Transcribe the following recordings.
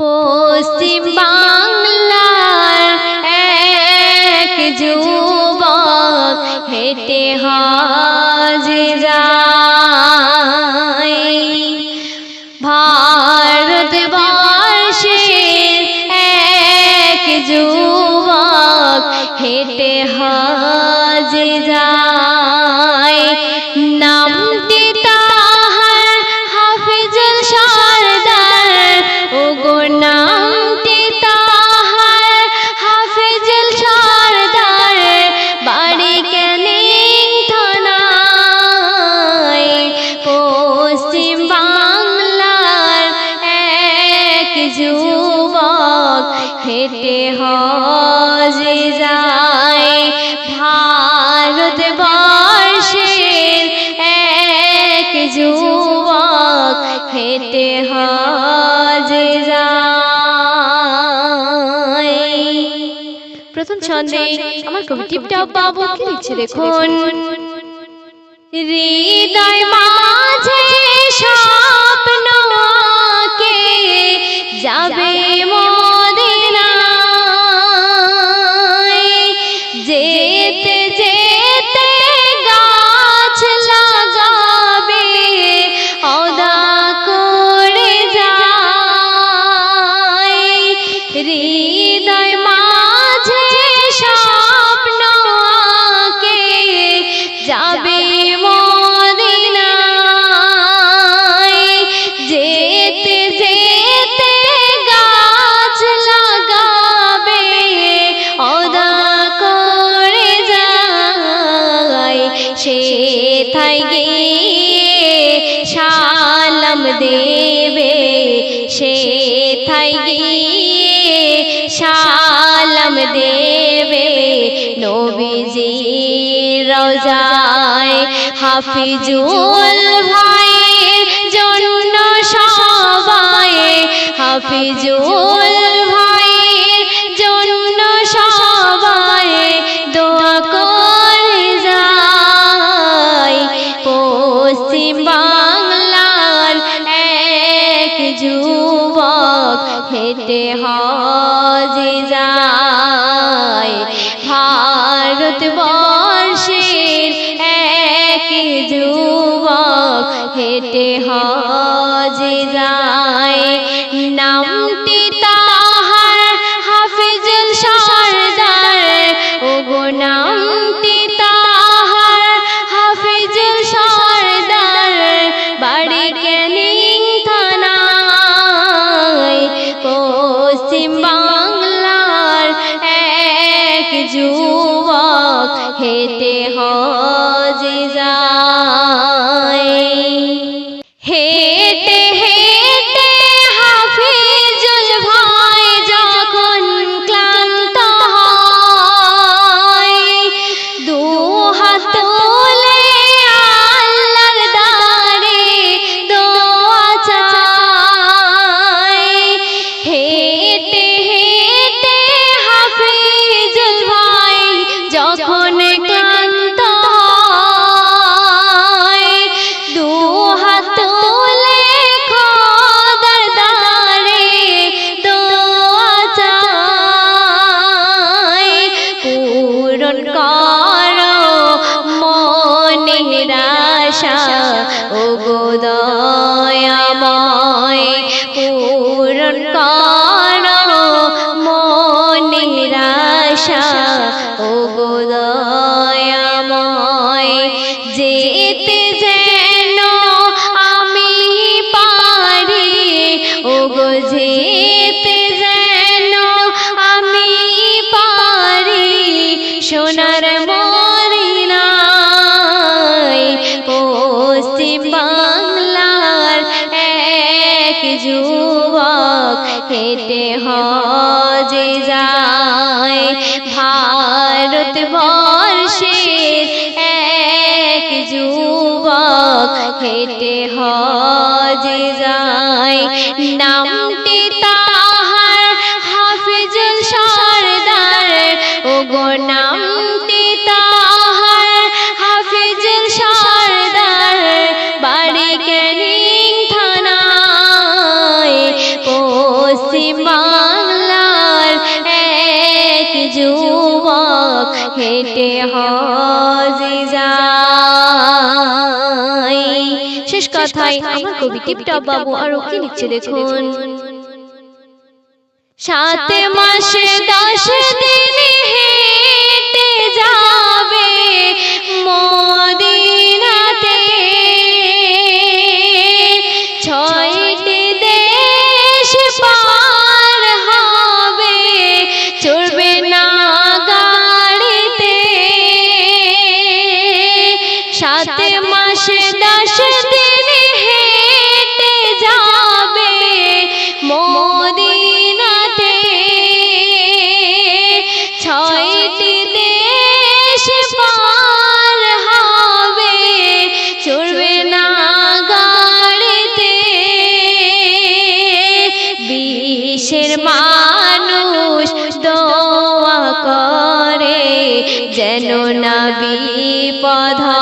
পশ্চিম বাংলার এক যুবক হেঁটে হাজ যায় ভারত বর্ষের এক যুবক হেঁটে হাজ যায় প্রথম ছন্দে আমার কবিটিটাও পাবো কি লিখছে দেখুন। রে দেবে নবীজি রোজায় হাফিজুল ভাই জন্য সবাই হাফিজুল হেঁটে হজে যায়। ভারত ভারতবর্ষের এক যুবক হেঁটে হয় সোনার মদিনায়, পশ্চিম বাংলার এক যুবক হেটে হজে যায়। ভারত বর্ষের এক যুবক হেটে হজে যায়। নাম সিমার এক যুবক হেঁটে হজিজা শেষ কথাই আমার কবি টিপটপ বাবু আরও কি নিচ্ছে দেখুন? সাত মাসে দশ দিন হেঁটে যাবে মদিনাতে। ছয়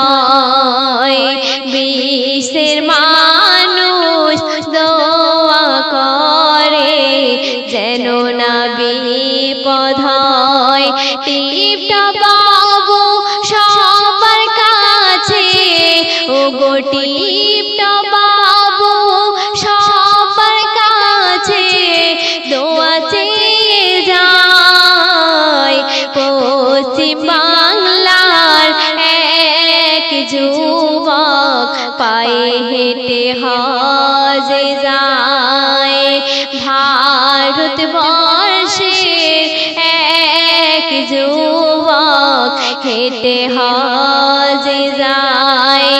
হয়। বিশ্বের মানুষ দোয়া করে, যেন না বিপদ হয়। টিপটা বাবু সবার কাছে, ও গো পায়ে হেঁটে হজে যায়। ভারত বর্ষের এক যুবক হেঁটে হজে যায়।